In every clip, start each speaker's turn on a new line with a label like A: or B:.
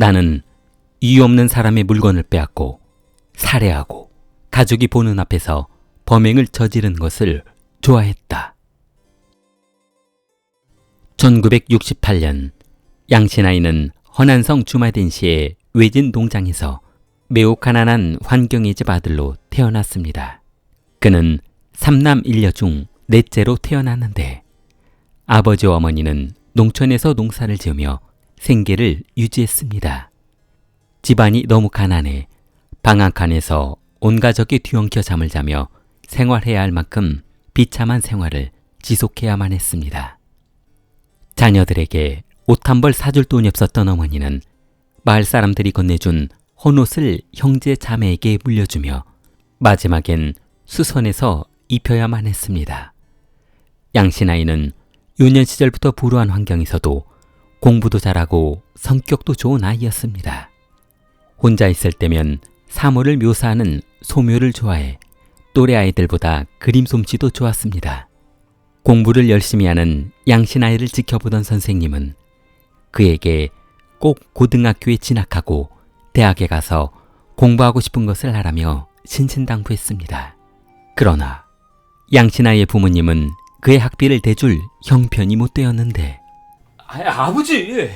A: 나는 이유 없는 사람의 물건을 빼앗고 살해하고 가족이 보는 앞에서 범행을 저지른 것을 좋아했다. 1968년 양신아이는 허난성 주마덴시의 외진 농장에서 매우 가난한 환경의 집 아들로 태어났습니다. 그는 삼남 일녀 중 넷째로 태어났는데 아버지와 어머니는 농촌에서 농사를 지으며 생계를 유지했습니다. 집안이 너무 가난해 방앗간에서 온 가족이 뒤엉켜 잠을 자며 생활해야 할 만큼 비참한 생활을 지속해야만 했습니다. 자녀들에게 옷 한 벌 사줄 돈이 없었던 어머니는 마을 사람들이 건네준 헌옷을 형제 자매에게 물려주며 마지막엔 수선해서 입혀야만 했습니다. 양신아이는 유년 시절부터 불우한 환경에서도 공부도 잘하고 성격도 좋은 아이였습니다. 혼자 있을 때면 사물을 묘사하는 소묘를 좋아해 또래 아이들보다 그림 솜씨도 좋았습니다. 공부를 열심히 하는 양신 아이를 지켜보던 선생님은 그에게 꼭 고등학교에 진학하고 대학에 가서 공부하고 싶은 것을 하라며 신신당부했습니다. 그러나 양신아이의 부모님은 그의 학비를 대줄 형편이 못 되었는데
B: 아, 아버지,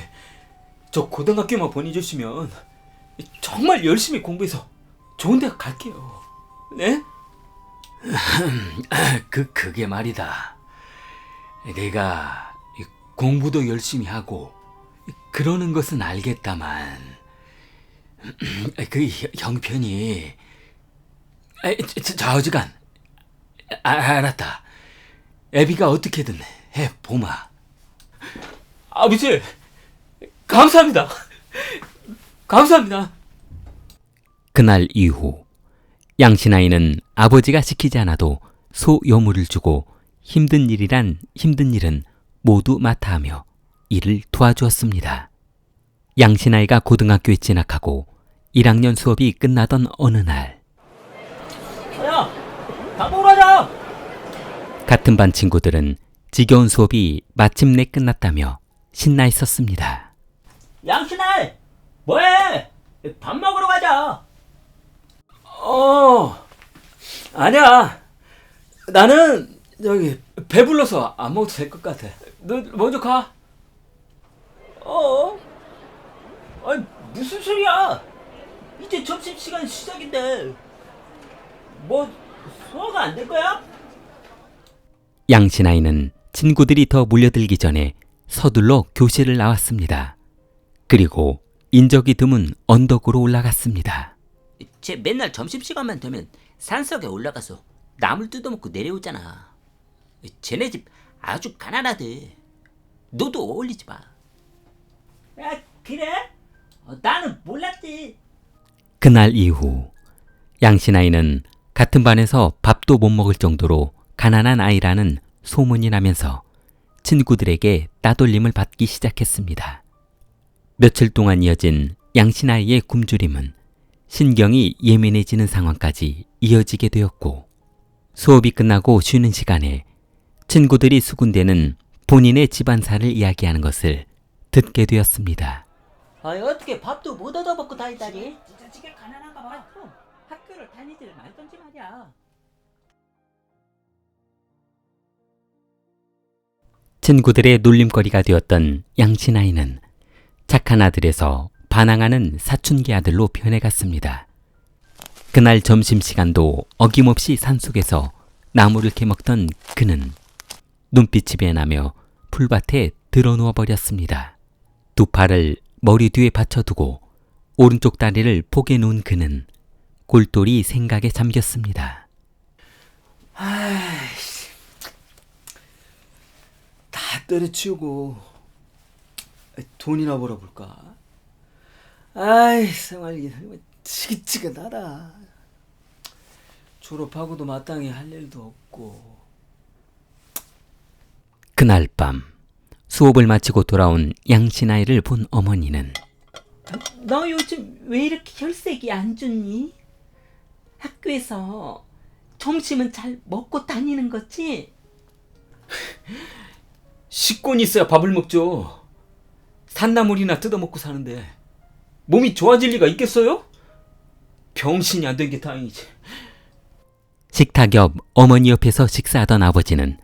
B: 저 고등학교만 보내주시면 정말 열심히 공부해서 좋은 대학 갈게요. 네?
A: 그 그게 말이다. 내가 이 공부도 열심히 하고 그러는 것은 알겠다만 그 형- 형편이 좌우지간 아, 알았다. 애비가 어떻게든 해 보마.
B: 아버지, 감사합니다. 감사합니다.
A: 그날 이후 양신아이는 아버지가 시키지 않아도 소요물을 주고 힘든 일이란 힘든 일은 모두 맡아하며 일을 도와주었습니다. 양신아이가 고등학교에 진학하고 1학년 수업이 끝나던 어느 날
B: 야, 밥 먹으러 가자.
A: 같은 반 친구들은 지겨운 수업이 마침내 끝났다며 신나 있었습니다.
B: 양신아, 뭐해? 밥 먹으러 가자. 어, 아니야. 나는 저기 배불러서 안 먹어도 될 것 같아. 너 먼저 가. 어? 아니 무슨 소리야? 이제 점심 시간 시작인데 뭐 소화가 안 될 거야?
A: 양신아이는 친구들이 더 몰려들기 전에 서둘러 교실을 나왔습니다. 그리고 인적이 드문 언덕으로 올라갔습니다.
C: 쟤 맨날 점심시간만 되면 산속에 올라가서 나물 뜯어먹고 내려오잖아. 쟤네 집 아주 가난하대. 너도 어울리지 마.
B: 야 그래? 어, 나는 몰랐지.
A: 그날 이후 양신 아이는 같은 반에서 밥도 못 먹을 정도로 가난한 아이라는 소문이 나면서 친구들에게 따돌림을 받기 시작했습니다. 며칠 동안 이어진 양신아이의 굶주림은 신경이 예민해지는 상황까지 이어지게 되었고 수업이 끝나고 쉬는 시간에 친구들이 수군대는 본인의 집안사를 이야기하는 것을 듣게 되었습니다.
C: 아니 어떻게 밥도 못 얻어먹고 다니다니?
B: 진짜 지게 가난한가 봐. 학교를 다니지를 말던지 말이야.
A: 친구들의 놀림거리가 되었던 양신아이는 착한 아들에서 반항하는 사춘기 아들로 변해갔습니다. 그날 점심시간도 어김없이 산속에서 나무를 캐먹던 그는 눈빛이 변하며 풀밭에 드러누워 버렸습니다. 두 팔을 머리 뒤에 받쳐두고 오른쪽 다리를 포개 놓은 그는 골똘히 생각에 잠겼습니다.
B: 다 때려치우고 돈이나 벌어볼까? 아이 생활이 지긋지긋하다. 졸업하고도 마땅히 할 일도 없고.
A: 그날 밤 수업을 마치고 돌아온 양신아이를 본 어머니는
D: 너 요즘 왜 이렇게 혈색이 안 좋니? 학교에서 점심은 잘 먹고 다니는 거지?
B: 식권이 있어야 밥을 먹죠. 산나물이나 뜯어먹고 사는데 몸이 좋아질 리가 있겠어요? 병신이 안 된 게 다행이지.
A: 식탁 옆 어머니 옆에서 식사하던 아버지는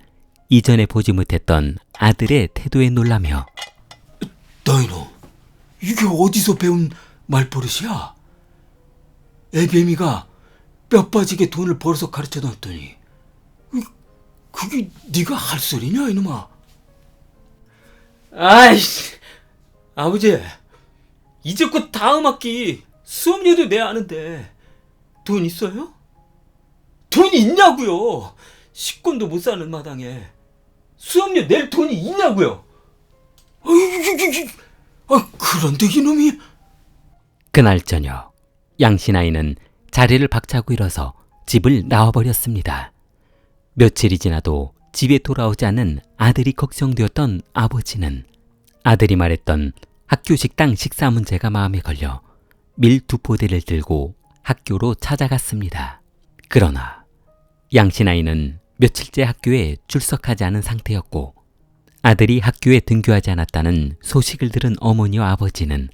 A: 이전에 보지 못했던 아들의 태도에 놀라며
B: 너희너 이게 어디서 배운 말버릇이야? 애뱀이가 뼈 빠지게 돈을 벌어서 가르쳐 놨더니 이- 그게 네가 할 소리냐 이놈아? 아이씨 아버지 이제 곧 다음 학기 수업료도 내야 하는데 돈 있어요? 돈이 있냐고요? 식권도 못 사는 마당에 수업료 낼 돈이 있냐고요? 아, 그런데 이놈이
A: 그날 저녁 양신 아이는 자리를 박차고 일어서 집을 나와버렸습니다. 며칠이 지나도 집에 돌아오지 않은 아들이 걱정되었던 아버지는 아들이 말했던 학교 식당 식사 문제가 마음에 걸려 밀두 포대를 들고 학교로 찾아갔습니다. 그러나 양신아이는 며칠째 학교에 출석하지 않은 상태였고 아들이 학교에 등교하지 않았다는 소식을 들은 어머니와 아버지는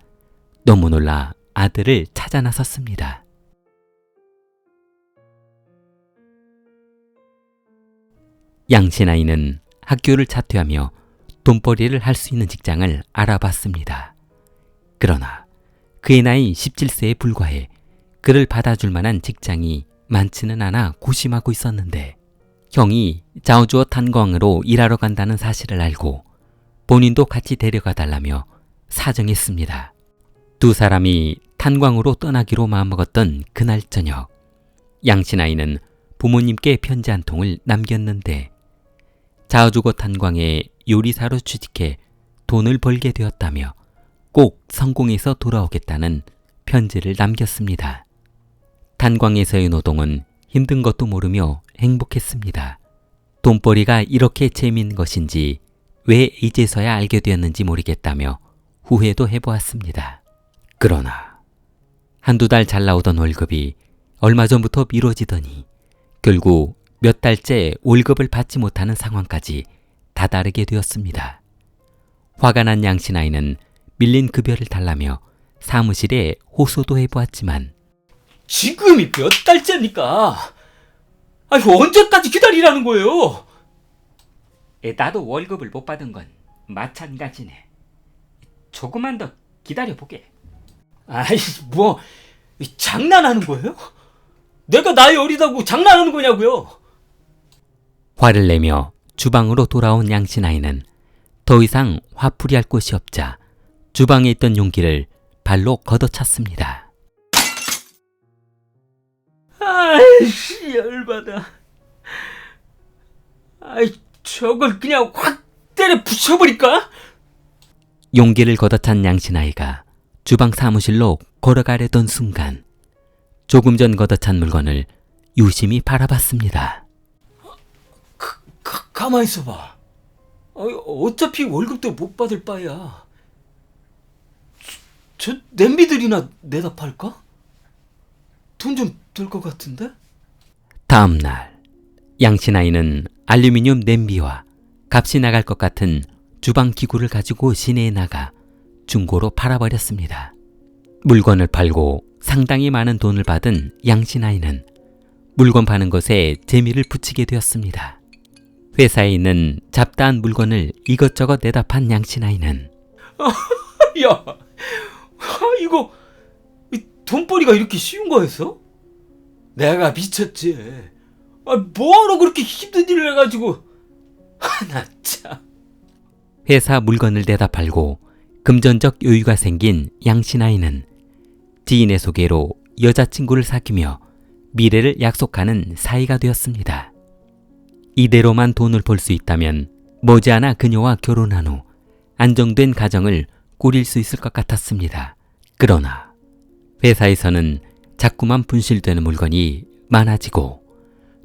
A: 너무 놀라 아들을 찾아 나섰습니다. 양신아이는 학교를 자퇴하며 돈벌이를 할 수 있는 직장을 알아봤습니다. 그러나 그의 나이 17세에 불과해 그를 받아줄 만한 직장이 많지는 않아 고심하고 있었는데 형이 자우주어 탄광으로 일하러 간다는 사실을 알고 본인도 같이 데려가 달라며 사정했습니다. 두 사람이 탄광으로 떠나기로 마음먹었던 그날 저녁 양신아이는 부모님께 편지 한 통을 남겼는데 자우주거 탄광에 요리사로 취직해 돈을 벌게 되었다며 꼭 성공해서 돌아오겠다는 편지를 남겼습니다. 탄광에서의 노동은 힘든 것도 모르며 행복했습니다. 돈벌이가 이렇게 재미있는 것인지 왜 이제서야 알게 되었는지 모르겠다며 후회도 해보았습니다. 그러나 한두 달 잘 나오던 월급이 얼마 전부터 미뤄지더니 결국 몇 달째 월급을 받지 못하는 상황까지 다다르게 되었습니다. 화가 난 양신아이는 밀린 급여를 달라며 사무실에 호소도 해보았지만
B: 지금이 몇 달째입니까? 아니 언제까지 기다리라는 거예요?
C: 나도 월급을 못 받은 건 마찬가지네. 조금만 더 기다려 보게.
B: 아이 뭐 장난하는 거예요? 내가 나이 어리다고 장난하는 거냐고요?
A: 화를 내며 주방으로 돌아온 양신아이는 더 이상 화풀이할 곳이 없자 주방에 있던 용기를 발로 걷어찼습니다.
B: 아이씨 열받아. 아이 저걸 그냥 확 때려 부셔버릴까?
A: 용기를 걷어찬 양신아이가 주방 사무실로 걸어가려던 순간 조금 전 걷어찬 물건을 유심히 바라봤습니다.
B: 가, 가만히 있어봐. 아이, 어차피 월급도 못 받을 바야. 저, 저 냄비들이나 내다 팔까? 돈 좀 들 것 같은데?
A: 다음 날 양신아이는 알루미늄 냄비와 값이 나갈 것 같은 주방 기구를 가지고 시내에 나가 중고로 팔아버렸습니다. 물건을 팔고 상당히 많은 돈을 받은 양신 아이는 물건 파는 것에 재미를 붙이게 되었습니다. 회사에 있는 잡다한 물건을 이것저것 판 양신아이는
B: 야, 아, 이거 이 돈벌이가 이렇게 쉬운 거였어? 내가 미쳤지. 아, 뭐하러 그렇게 힘든 일을 해가지고. 아, 나 참.
A: 회사 물건을 내다 팔고 금전적 여유가 생긴 양신아이는 지인의 소개로 여자친구를 사귀며 미래를 약속하는 사이가 되었습니다. 이대로만 돈을 벌 수 있다면 머지않아 그녀와 결혼한 후 안정된 가정을 꾸릴 수 있을 것 같았습니다. 그러나 회사에서는 자꾸만 분실되는 물건이 많아지고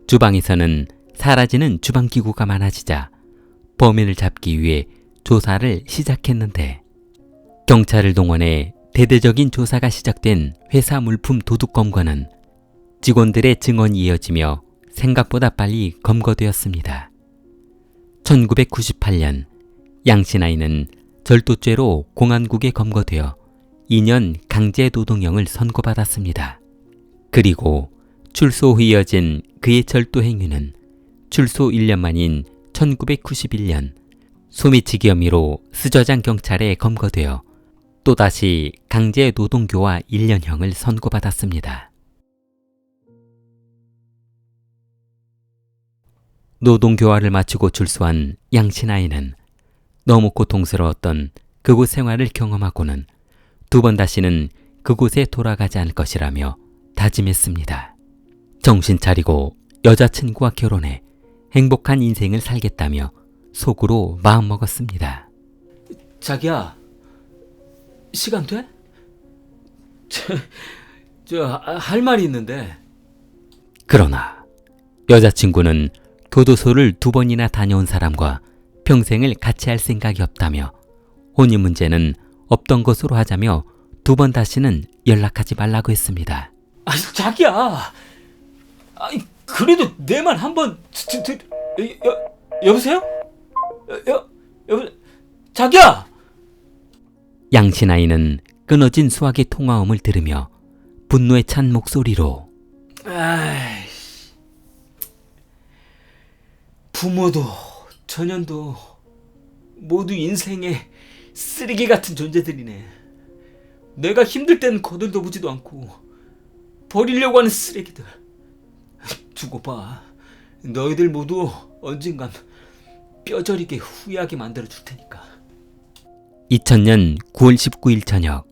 A: 주방에서는 사라지는 주방 기구가 많아지자 범인을 잡기 위해 조사를 시작했는데 경찰을 동원해 대대적인 조사가 시작된 회사 물품 도둑 검거는 직원들의 증언이 이어지며 생각보다 빨리 검거되었습니다. 1998년 양신아이는 절도죄로 공안국에 검거되어 2년 강제 노동형을 선고받았습니다. 그리고 출소 후 이어진 그의 절도 행위는 출소 1년 만인 1991년 소매치기 혐의로 스저장 경찰에 검거되어 또다시 강제 노동교화 1년형을 선고받았습니다. 노동교화를 마치고 출소한 양신아이는 너무 고통스러웠던 그곳 생활을 경험하고는 두 번 다시는 그곳에 돌아가지 않을 것이라며 다짐했습니다. 정신 차리고 여자친구와 결혼해 행복한 인생을 살겠다며 속으로 마음먹었습니다.
B: 자기야, 시간 돼? 저, 저 할 말이 있는데.
A: 그러나 여자친구는 교도소를 두 번이나 다녀온 사람과 평생을 같이 할 생각이 없다며 혼인 문제는 없던 것으로 하자며 두 번 다시는 연락하지 말라고 했습니다.
B: 아니 자기야. 아니 그래도 내 말 한번 여, 여보세요? 여, 여, 여보 자기야.
A: 양신아이는 끊어진 수학의 통화음을 들으며 분노에 찬 목소리로
B: 아이 부모도 전현도 모두 인생의 쓰레기 같은 존재들이네. 내가 힘들 땐 거들떠 보지도 않고 버리려고 하는 쓰레기들. 두고 봐. 너희들 모두 언젠간 뼈저리게 후회하게 만들어 줄 테니까.
A: 2000년 9월 19일 저녁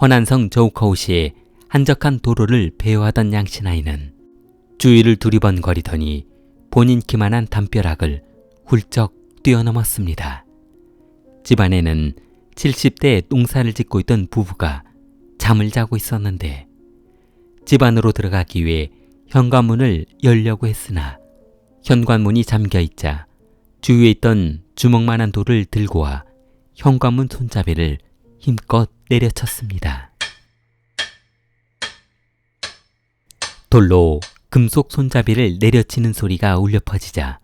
A: 허난성 저우커우시의 한적한 도로를 배회하던 양신아이는 주위를 두리번거리더니 본인 기만한 담벼락을 훌쩍 뛰어넘었습니다. 집안에는 70대 농사를 짓고 있던 부부가 잠을 자고 있었는데 집 안으로 들어가기 위해 현관문을 열려고 했으나 현관문이 잠겨 있자 주위에 있던 주먹만한 돌을 들고 와 현관문 손잡이를 힘껏 내려쳤습니다. 돌로 금속 손잡이를 내려치는 소리가 울려 퍼지자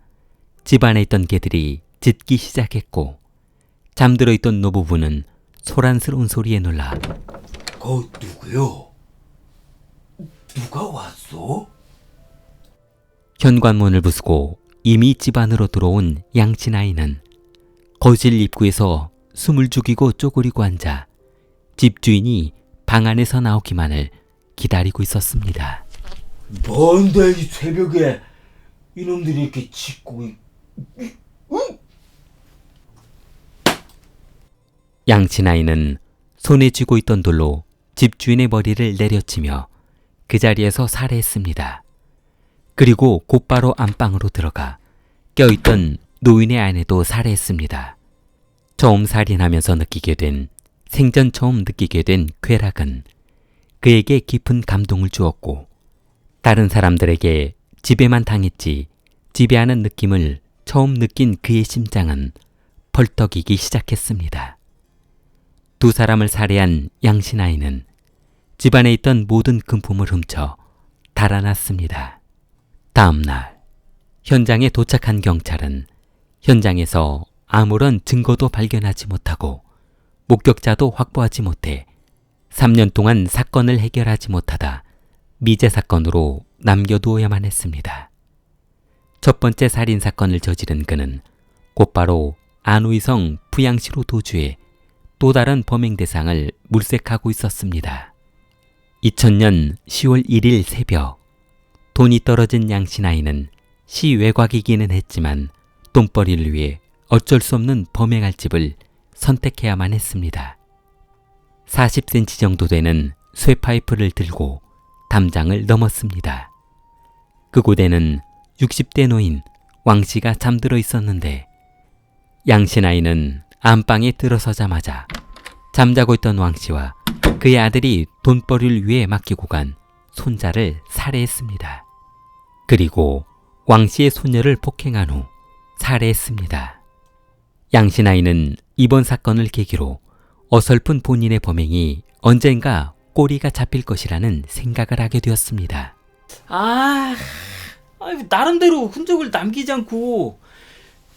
A: 집안에 있던 개들이 짖기 시작했고 잠들어 있던 노부부는 소란스러운 소리에 놀라
B: 거 누구요? 누가 왔어?
A: 현관문을 부수고 이미 집 안으로 들어온 양친아이는 거실 입구에서 숨을 죽이고 쪼그리고 앉아 집주인이 방 안에서 나오기만을 기다리고 있었습니다.
B: 뭔데 이 새벽에 이놈들이 이렇게 짖고 있-
A: 양친아이는 손에 쥐고 있던 돌로 집주인의 머리를 내려치며 그 자리에서 살해했습니다. 그리고 곧바로 안방으로 들어가 껴있던 노인의 아내도 살해했습니다. 처음 살인하면서 느끼게 된 생전 처음 느끼게 된 쾌락은 그에게 깊은 감동을 주었고 다른 사람들에게 지배만 당했지 지배하는 느낌을 처음 느낀 그의 심장은 펄떡이기 시작했습니다. 두 사람을 살해한 양신아이는 집안에 있던 모든 금품을 훔쳐 달아났습니다. 다음 날 현장에 도착한 경찰은 현장에서 아무런 증거도 발견하지 못하고 목격자도 확보하지 못해 3년 동안 사건을 해결하지 못하다 미제 사건으로 남겨두어야만 했습니다. 첫 번째 살인 사건을 저지른 그는 곧바로 안우이성 부양시로 도주해 또 다른 범행 대상을 물색하고 있었습니다. 2000년 10월 1일 새벽 돈이 떨어진 양신아이는 시 외곽이기는 했지만 돈벌이를 위해 어쩔 수 없는 범행할 집을 선택해야만 했습니다. 40cm 정도 되는 쇠파이프를 들고 담장을 넘었습니다. 그곳에는 60대 노인 왕 씨가 잠들어 있었는데 양신아이는 안방에 들어서자마자 잠자고 있던 왕 씨와 그의 아들이 돈벌이를 위해 맡기고 간 손자를 살해했습니다. 그리고 왕 씨의 소녀를 폭행한 후 살해했습니다. 양신아이는 이번 사건을 계기로 어설픈 본인의 범행이 언젠가 꼬리가 잡힐 것이라는 생각을 하게 되었습니다.
B: 아, 나름대로 흔적을 남기지 않고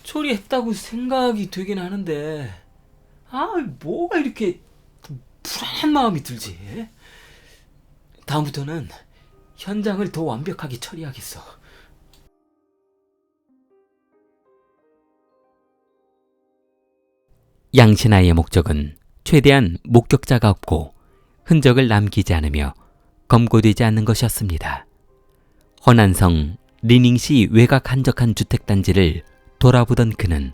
B: 처리했다고 생각이 되긴 하는데, 아, 뭐가 이렇게 불안한 마음이 들지. 다음부터는 현장을 더 완벽하게 처리하겠어.
A: 양신아의 목적은 최대한 목격자가 없고 흔적을 남기지 않으며 검거되지 않는 것이었습니다. 허난성 리닝시 외곽 한적한 주택단지를 돌아보던 그는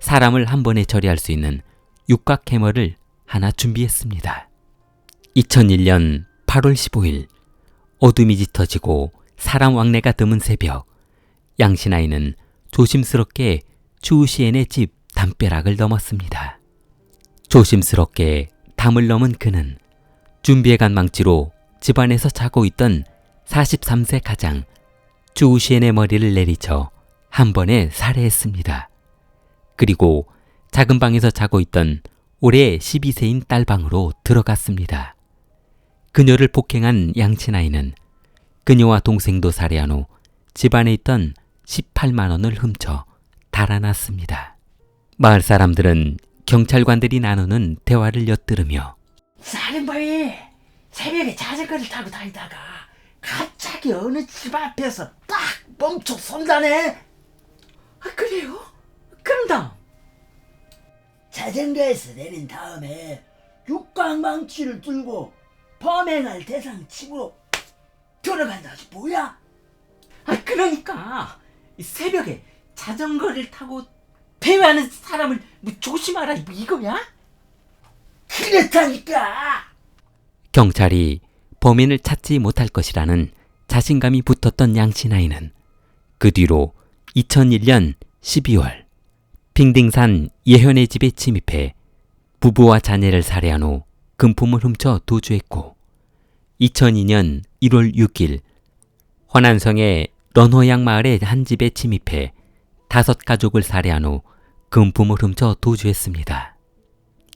A: 사람을 한 번에 처리할 수 있는 육각 캐머를 하나 준비했습니다. 2001년 8월 15일 어둠이 짙어지고 사람 왕래가 드문 새벽 양신아이는 조심스럽게 추우시엔의 집 담벼락을 넘었습니다. 조심스럽게 담을 넘은 그는 준비해 간 망치로 집안에서 자고 있던 43세 가장 주우시엔의 머리를 내리쳐 한 번에 살해했습니다. 그리고 작은 방에서 자고 있던 올해 12세인 딸 방으로 들어갔습니다. 그녀를 폭행한 양친아이는 그녀와 동생도 살해한 후 집안에 있던 18만 원을 훔쳐 달아났습니다. 마을 사람들은 경찰관들이 나누는 대화를 엿들으며
D: 살인범이 새벽에 자전거를 타고 다니다가 갑자기 어느 집 앞에서 딱 멈춰 선다네.
B: 아, 그래요? 그럼 다음.
D: 자전거에서 내린 다음에 육각망치를 들고 범행할 대상 집으로 들어간다. 뭐야?
B: 아, 그러니까 이 새벽에 자전거를 타고 배회하는 사람을 뭐 조심하라 뭐 이거야?
D: 그렇다니까.
A: 경찰이 범인을 찾지 못할 것이라는 자신감이 붙었던 양친아이는 그 뒤로 2001년 12월 빙딩산 예현의 집에 침입해 부부와 자녀를 살해한 후 금품을 훔쳐 도주했고 2002년 1월 6일 허난성의 런호양 마을의 한 집에 침입해 다섯 가족을 살해한 후 금품을 훔쳐 도주했습니다.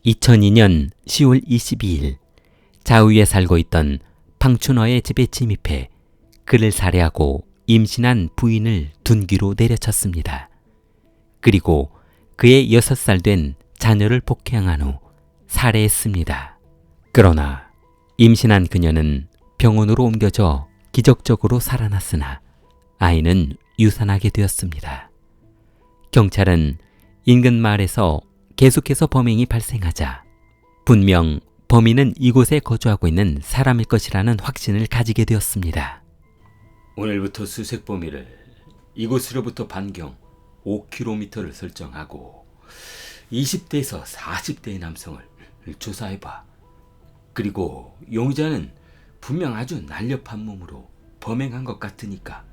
A: 2002년 10월 22일 자우에 살고 있던 방춘어의 집에 침입해 그를 살해하고 임신한 부인을 둔기로 내려쳤습니다. 그리고 그의 여섯 살된 자녀를 폭행한 후 살해했습니다. 그러나 임신한 그녀는 병원으로 옮겨져 기적적으로 살아났으나 아이는 유산하게 되었습니다. 경찰은 인근 마을에서 계속해서 범행이 발생하자 분명 범인은 이곳에 거주하고 있는 사람일 것이라는 확신을 가지게 되었습니다.
B: 오늘부터 수색 범위를 이곳으로부터 반경 5km를 설정하고 20대에서 40대의 남성을 조사해봐. 그리고 용의자는 분명 아주 날렵한 몸으로 범행한 것 같으니까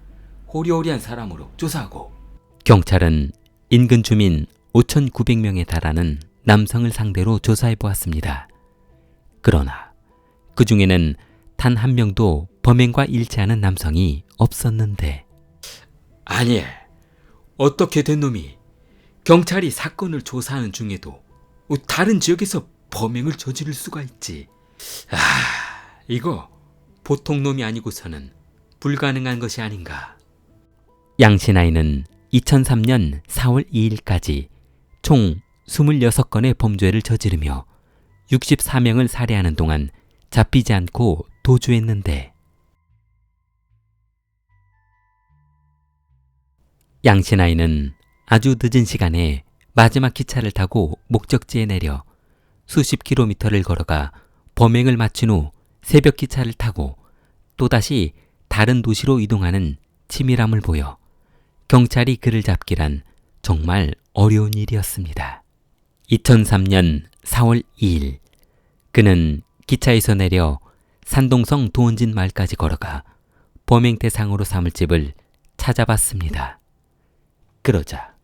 B: 호리호리한 사람으로 조사하고
A: 경찰은 인근 주민 5,900명에 달하는 남성을 상대로 조사해 보았습니다. 그러나 그 중에는 단 한 명도 범행과 일치하는 남성이 없었는데
B: 아니 어떻게 된 놈이 경찰이 사건을 조사하는 중에도 다른 지역에서 범행을 저지를 수가 있지. 아 이거 보통 놈이 아니고서는 불가능한 것이 아닌가.
A: 양신아이는 2003년 4월 2일까지 총 26건의 범죄를 저지르며 64명을 살해하는 동안 잡히지 않고 도주했는데 양신아이는 아주 늦은 시간에 마지막 기차를 타고 목적지에 내려 수십 킬로미터를 걸어가 범행을 마친 후 새벽 기차를 타고 또다시 다른 도시로 이동하는 치밀함을 보여 경찰이 그를 잡기란 정말 어려운 일이었습니다. 2003년 4월 2일 그는 기차에서 내려 산동성 도원진 마을까지 걸어가 범행 대상으로 삼을 집을 찾아봤습니다. 그러자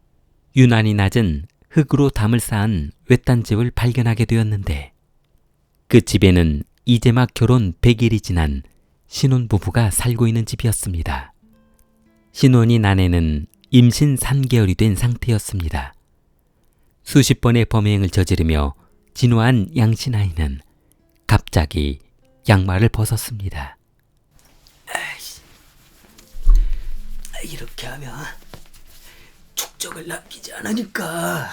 A: 유난히 낮은 흙으로 담을 쌓은 외딴 집을 발견하게 되었는데 그 집에는 이제 막 결혼 100일이 지난 신혼부부가 살고 있는 집이었습니다. 신혼인 아내는 임신 3개월이 된 상태였습니다. 수십 번의 범행을 저지르며 진화한 양신 아이는 갑자기 양말을 벗었습니다.
D: 이렇게 하면 축적을 남기지 않으니까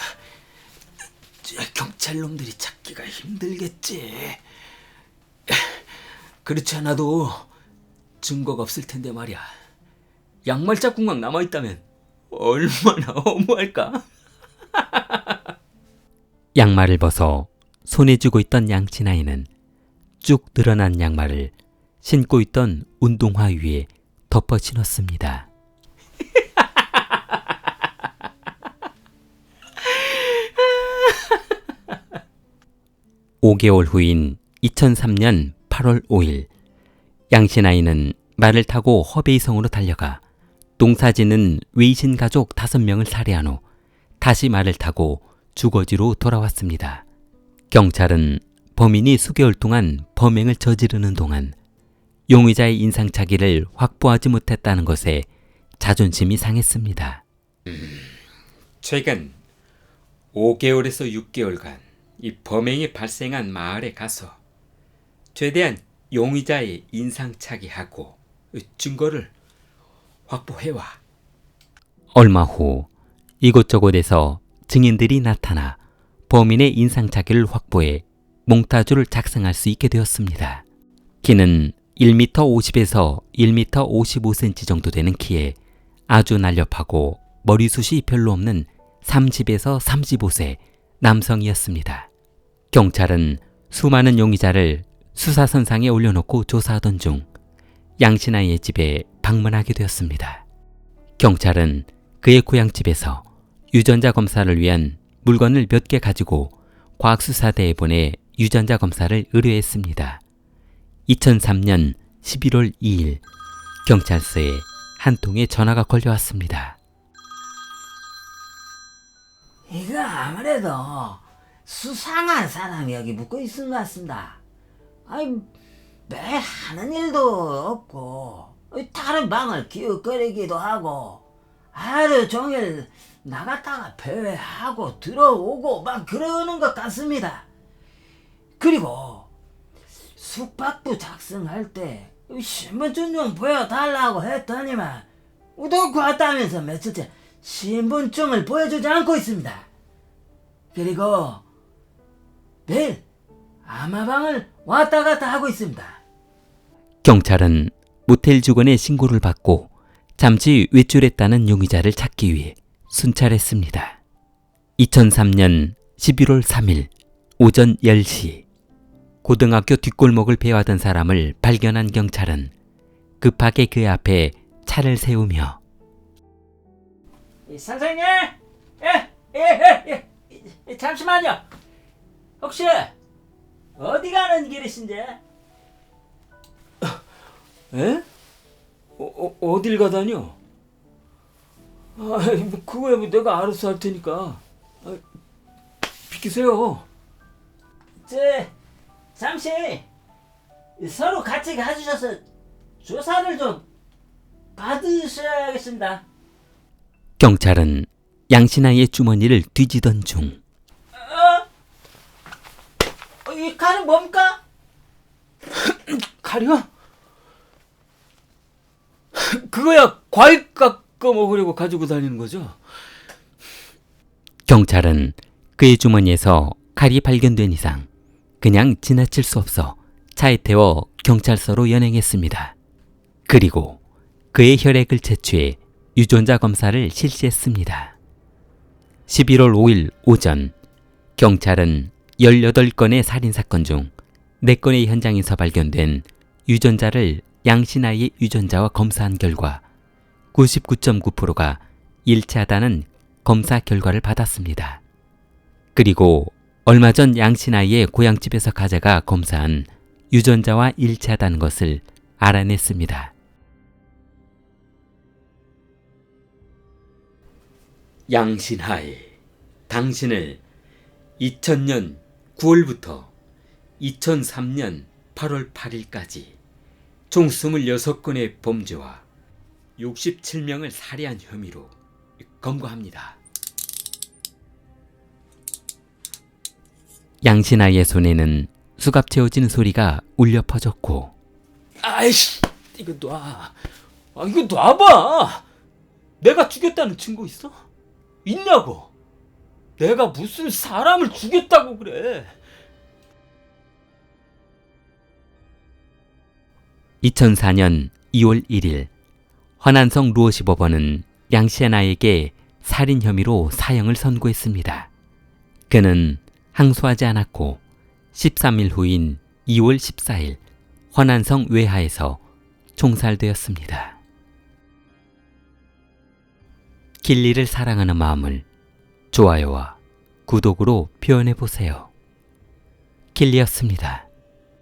D: 경찰 놈들이 찾기가 힘들겠지.
B: 그렇지 않아도 증거가 없을 텐데 말이야. 양말 자국만 남아 있다면 얼마나 허무할까?
A: 양말을 벗어 손에 쥐고 있던 양친아이는 쭉 늘어난 양말을 신고 있던 운동화 위에 덮어 신었습니다. 5개월 후인 2003년 8월 5일 양신아이는 말을 타고 허베이성으로 달려가 농사짓는 외신 가족 5명을 살해한 후 다시 말을 타고 주거지로 돌아왔습니다. 경찰은 범인이 수개월 동안 범행을 저지르는 동안 용의자의 인상착의를 확보하지 못했다는 것에 자존심이 상했습니다.
B: 최근 5개월에서 6개월간 이 범행이 발생한 마을에 가서 최대한 용의자의 인상착의하고 증거를 확보해와.
A: 얼마 후 이곳저곳에서 증인들이 나타나 범인의 인상착의를 확보해 몽타주를 작성할 수 있게 되었습니다. 키는 1m 50에서 1m 55cm 정도 되는 키에 아주 날렵하고 머리숱이 별로 없는 30에서 35세 남성이었습니다. 경찰은 수많은 용의자를 수사선상에 올려놓고 조사하던 중 양신아이의 집에 방문하게 되었습니다. 경찰은 그의 고향집에서 유전자 검사를 위한 물건을 몇 개 가지고 과학수사대에 보내 유전자 검사를 의뢰했습니다. 2003년 11월 2일 경찰서에 한 통의 전화가 걸려왔습니다.
D: 이거 아무래도 수상한 사람이 여기 묵고 있은 것 같습니다. 아니, 매일 하는 일도 없고, 다른 방을 기웃거리기도 하고, 하루 종일 나갔다가 배회하고 들어오고 막 그러는 것 같습니다. 그리고 숙박부 작성할 때 신분증 좀 보여달라고 했더니만 우도고 왔다면서 며칠째 신분증을 보여주지 않고 있습니다. 그리고 매일 아마방을 왔다 갔다 하고 있습니다.
A: 경찰은 모텔 직원의 신고를 받고 잠시 외출했다는 용의자를 찾기 위해 순찰했습니다. 2003년 11월 3일 오전 10시 고등학교 뒷골목을 배회하던 사람을 발견한 경찰은 급하게 그 앞에 차를 세우며
D: 이 선생님, 예, 예, 예, 예, 예, 잠시만요. 혹시 어디 가는 길이신지?
B: 에? 어, 어, 어 딜 가다뇨? 아, 뭐 그거야 뭐 내가 알아서 할 테니까. 아, 비키세요.
D: 저 잠시 서로 같이 가주셔서 조사를 좀 받으셔야겠습니다.
A: 경찰은 양신아의 주머니를 뒤지던 중
D: 어, 이 칼은 뭡니까?
B: 칼이요? 그거야 과일 깎아 먹으려고 가지고 다니는 거죠?
A: 경찰은 그의 주머니에서 칼이 발견된 이상 그냥 지나칠 수 없어 차에 태워 경찰서로 연행했습니다. 그리고 그의 혈액을 채취해 유전자 검사를 실시했습니다. 11월 5일 오전 경찰은 18건의 살인사건 중 4건의 현장에서 발견된 유전자를 양신아의 유전자와 검사한 결과 99.9%가 일치하다는 검사 결과를 받았습니다. 그리고 얼마 전 양신아이의 고향집에서 가져가 검사한 유전자와 일치하다는 것을 알아냈습니다.
B: 양신하에 당신을 2000년 9월부터 2003년 8월 8일까지 총 26건의 범죄와 67명을 살해한 혐의로 검거합니다.
A: 양신아이의 손에는 수갑 채워진 소리가 울려 퍼졌고
B: 아이씨, 이거 놔. 아, 이거 놔봐. 내가 죽였다는 증거 있어? 있냐고. 내가 무슨 사람을 죽였다고 그래.
A: 2004년 2월 1일 화난성 루어시 법원은 양시아나에게 살인 혐의로 사형을 선고했습니다. 그는 항소하지 않았고 13일 후인 2월 14일 화난성 외하에서 총살되었습니다. 길리를 사랑하는 마음을 좋아요와 구독으로 표현해 보세요. 길리였습니다.